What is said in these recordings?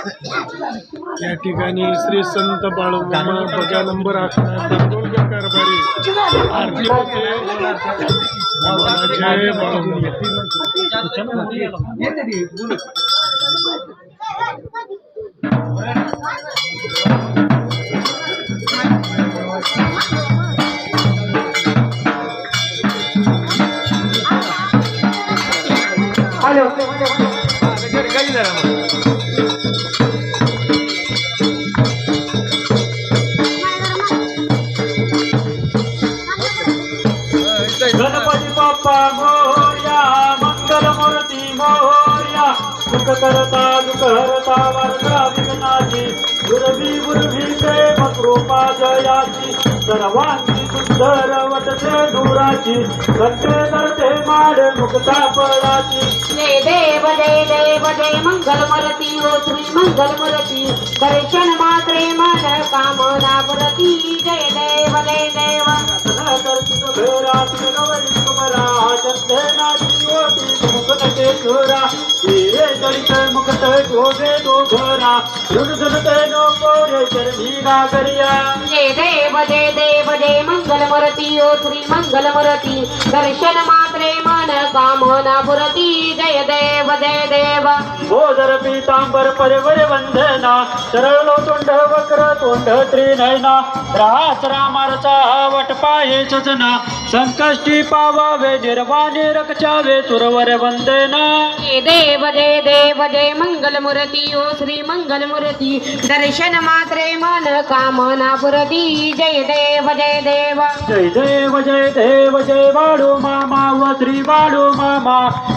या ठिकाणी श्री संत बाळूमामा बघा नंबर अकरा दांडोलकर कारभारी आरती जय विघ्नाची गुरवी गुरवी प्रेम कृपा जयाची सर्वांची सुंदर वटते धुराची कट्टे करते माड मुक्ता पळाची जय देव जय देव जय मंगल मरती ओ श्री मंगल मरती दर्शन मात्रे मन कामना पुरती जय देव जय देव. जय देव जय देव जय मंगल मरती ओ श्री मंगल मरती दर्शन मात्रे मन कामना पुरती जय देव जय देव. बोधर पीतांबर परिवर वंदना सरळ तोंड वक्र तोंड त्रिनयना रास रामारचा वट पाये सजना संकष्टी पावावे निर्वाणे रक्षावे तुरवर वंदना. देव जय देव जय मंगल मूर्ती ओ श्री मंगल मूर्ती दर्शन मात्रे मन कामना पुरती जय देव जय देव। जय देव जय देव जय वाडू मामा व श्री वाडू मामा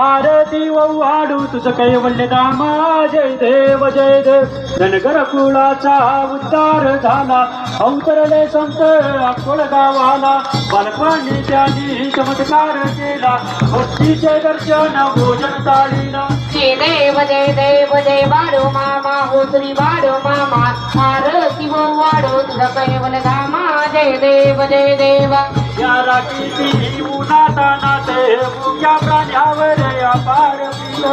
आरती व वाडू तुझ कैवल्य धामा जय देव जय देव। धनगर कुळाचा उद्धार झाला अवतरले संत अकोळ गावाला बालपणी त्यांनी चमत्कार केला भक्तीचे दर्शन भोजन ताळीला जय देव जय देव जय बारो मामा हो श्री बारो मामा. आरती व वाडो तुझा कैवल धामा. जय देव जय देव. या राखीची मुक्या प्राण्यावर अपार पिल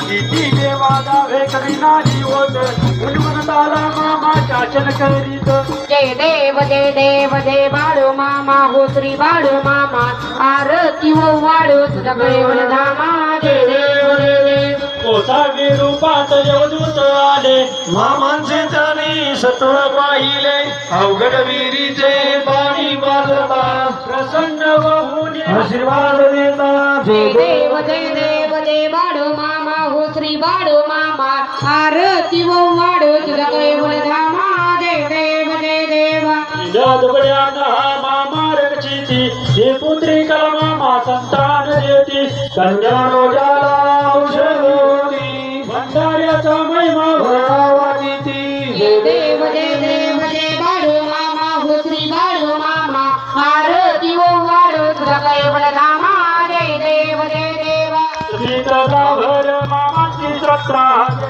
किती देवा दावे करीना जीवत गुणगुणताला मामा शासन करीत जय देव जय देव जय वाडो मामा हो श्री वाडो मामा. आरती व वाडो तुझा कैवल धामा जय देव जय देव. रूपात देवदूत आले मामांचे तनी सत्व पाहिले. अवघड विहिरीचे पाणी वाजता प्रसन्न होऊन आशीर्वाद देता जय देव जय देव जय वाडो मामा हो श्री वाडो मामा. आरती व वाडो कैवल धामा जय देव जय देव. दुबड्याना मामा रक्षिती हे पुत्री मामा संतान देती. कन्या रोजाला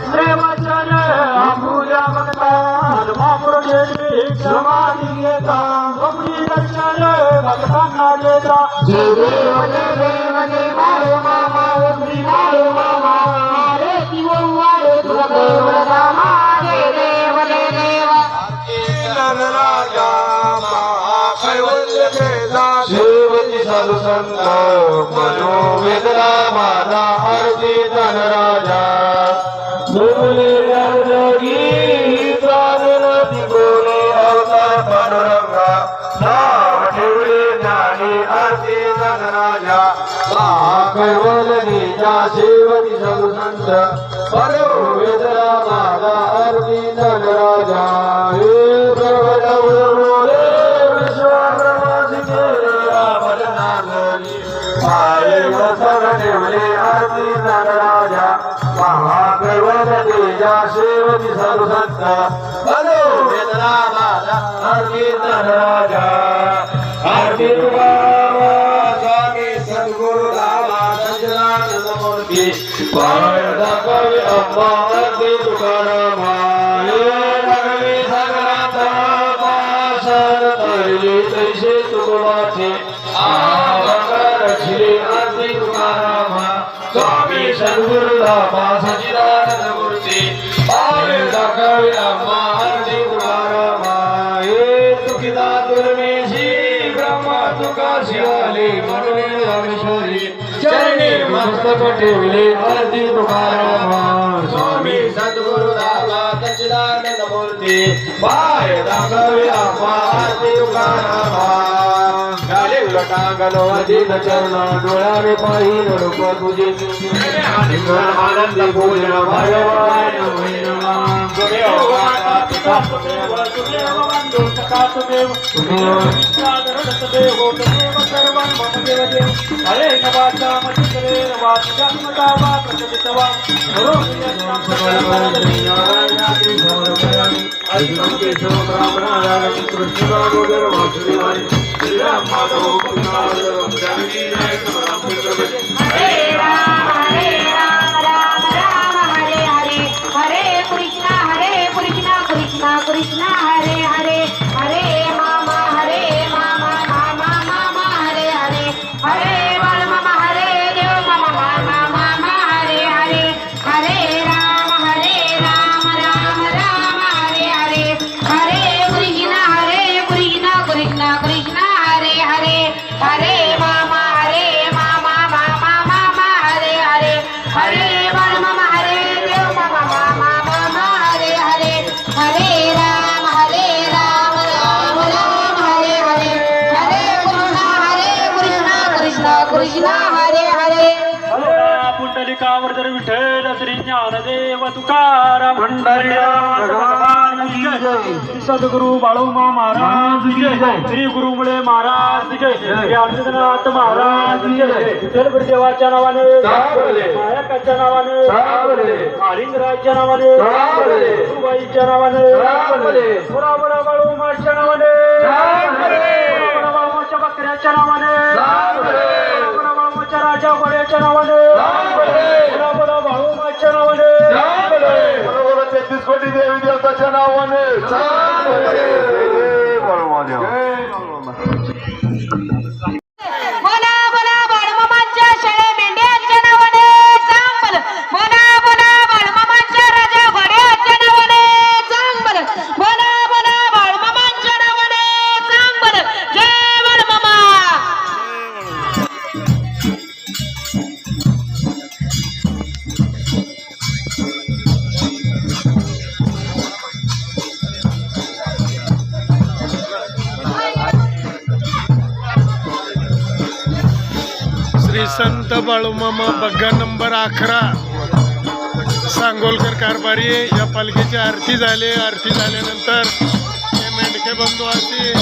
श्रद्धा देवचर अमूल्या भक्ता महापुर समाधी घेता स्वप्नी दर्शन भक्तांना देता देव देव मामा मामा आरती देव देव संत मनोवेदना माझा धनराजा निजा शिवती साधू संत मनोवेदना माझा आरती धनराजा हे प्रभू राजा महागणपतीच्या शेवटी सर्वसंत बलो वेदना माझा अर्पित राजा अर्पित बाबा स्वामी सद्गुरु राम सज्जनानंद मूर्ती पाय दाखवे अप्पा अर्पी तुकारामा पुस्तक ठेवले. आरती तुकाराम स्वामी सद्गुरु दादा सच्चिदानंद मूर्ती. पाय दाखवे आपा आरती तुकाराम झाले उलटांगण चरण डोळ्याने पाहिन तुझे आनंद पूर्ण भगवान वाचा वा सकलं वरदे कृष्णा हरे हरे. हरे पुंडलिकावर जर विठ्ठल श्री ज्ञानदेव तुकाराम भंडारीनाथ भगवान की जय. श्री सद्गुरु बाळूमा महाराज की जय. श्री गुरुमुळे महाराज की जय. श्री अर्जुननाथ महाराज की जय. विठ्ठल गुरुदेवाच्या नावाने. नायकाच्या नावाने. मालिंगराजच्या नावाने. सुबाईच्या नावाने. बुरा बुरा बाळूमाच्या नावाने. बकऱ्याच्या नावाने बाळूमाच्या राजा बड्याच्या नावाने बाळूमाच्या नावाने तेहतीस कोटी देवी देवताच्या नावाने बोला संत बाळूमामा बग्गा नंबर अकरा. सांगोलकर कारभारी या पालखीची आरती झाली. आरती झाल्यानंतर हे मेंढके बंधू असतील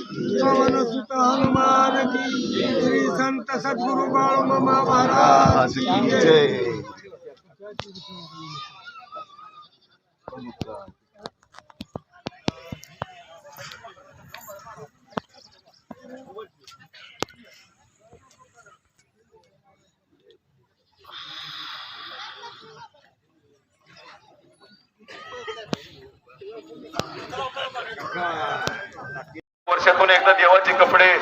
पवन सुत हनुमान की श्री संत सद्गुरु महाराज की एकदा देवाचे कपडे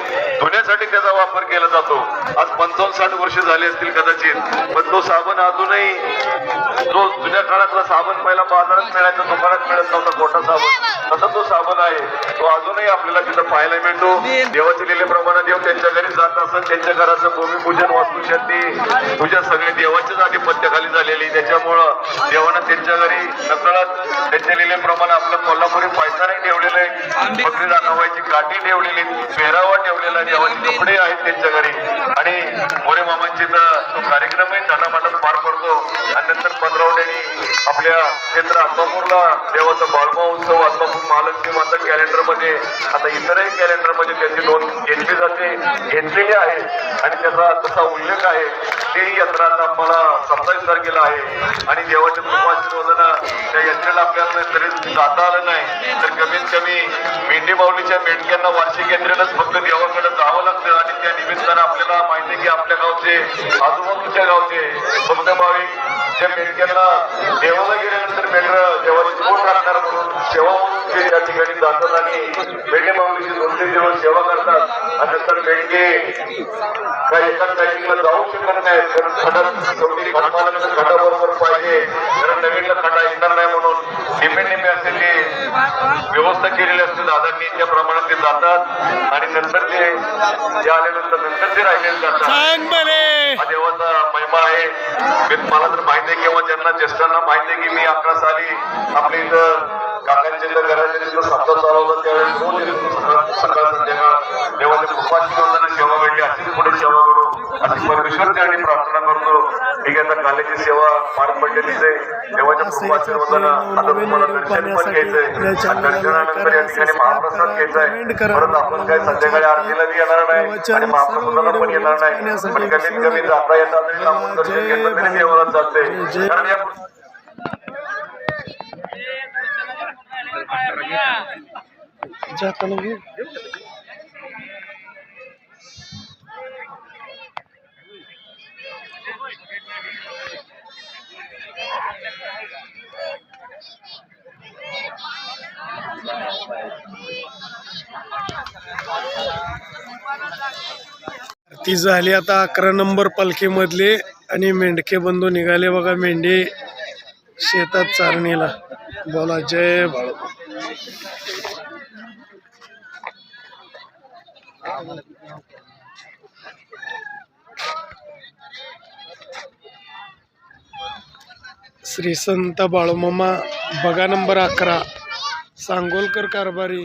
धुण्यासाठी त्याचा वापर केला जातो. आज पंचावन्न साठ वर्ष झाले असतील कदाचित पण तो साबण अजूनही जो जुन्या काळातला साबण पहिला बाजारात मिळायचा दुकानात मिळत नव्हता मोठा साबण. तसा तो साबण आहे. तो अजूनही आपल्याला तिथं पाहायला मिळतो. देवाच्या लिहिल्याप्रमाणे देव त्यांच्या घरी जात असत त्यांच्या घराचं भूमिपूजन वास्तुशांती पूजा सगळी देवाच्याच आधिपत्याखाली झालेली. त्याच्यामुळं देवानं त्यांच्या घरी नकळत त्यांच्या लिहिल्याप्रमाणे आपलं कोल्हापुरी पैसा नाही ठेवलेलं आहे. बकरी दाखवायची काठी ठेवलेली पेहरावा ठेवलेला देवाचे कपडे आहेत त्यांच्या घरी. आणि मोरे मामांची तर तो कार्यक्रमही थाटामाटात पार पडतो. आणि नंतर पंधरवड्यानी आपल्या क्षेत्र आत्मापूरला देवाचा बाळमा उत्सव आत्मापूर महालक्ष्मी माता कॅलेंडरमध्ये आता इतरही कॅलेंडरमध्ये त्याची नोंद घेतली जाते. घेतलेली आहे. आणि त्याचा तसा उल्लेख आहे. ती यात्रा आता मला सत्तावीस तारखेला आहे. आणि देवाच्या कृपाशीर्वादानं त्या यात्रेला आपल्याला तरी जाता आलं नाही. तर कमीत कमी मेंढी माऊलीच्या मेंढक्यांना वार्षिक यात्रेलाच फक्त देवाकडे जावं लागतं. आणि त्या निमित्तानं आपल्याला माहिती की आपल्या गावचे आजूबाजूच्या गावचे भक्त भाविक त्या मेंढक्यांना देवाला गेल्यानंतर मेंढर देवाची कोण राखणार म्हणून सेवा म्हणून ते त्या ठिकाणी जातात आणि मेंढे माऊलीची दोन तीन दिवस सेवा करतात. आणि नंतर मेंढके काही एकाच टायमिंगला जाऊ शकत नाही कारण खटात शेवटी खटमाला खटाबरोबर पाहिजे. कारण नवीनला खटा येणार नाही म्हणून निम्मे निम्मे असे व्यवस्था केलेली असते. दादांनी त्या प्रमाणात ते जातात आणि नंतर ते आल्यानंतर नंतर ते राहिलेले जातात. हा देवाचा महिमा आहे. मला तर माहिती आहे किंवा ज्यांना ज्येष्ठांना माहिती आहे की मी अकरा साली आपल्या इथं काकांच्या घराच्या सप्ताह चालवलं त्यावेळेस सकाळ संध्याकाळ देवाच्या कृपाची सेवा भेटली अशीच पुढे सेवा करू अशी परमेश्वर आणि प्रार्थना करतो. ठीक आहे आता काल्याची सेवा पार पडलेलीच आहे. देवाच्या कृपाची वंदना आता तुम्हाला दर्शन पण घ्यायचंय. आणि दर्शनानंतर या ठिकाणी महाप्रसाद घ्यायचा आहे. परत आपण काय संध्याकाळी आरतीला बी येणार नाही आणि महाप्रसादाला पण येणार नाही. पण कमीत कमी जाता येता तरी आपण दर्शन घेतलं तरी देवाला चालतंय कारण या जाताना ती झाली आता अकरा नंबर पालखीमधले आणि मेंढके बंधू निघाले बघा मेंढे शेतात चारणीला. बोला जय बाळू. श्री संत बाळूमामा बघा नंबर अकरा सांगोलकर कारभारी.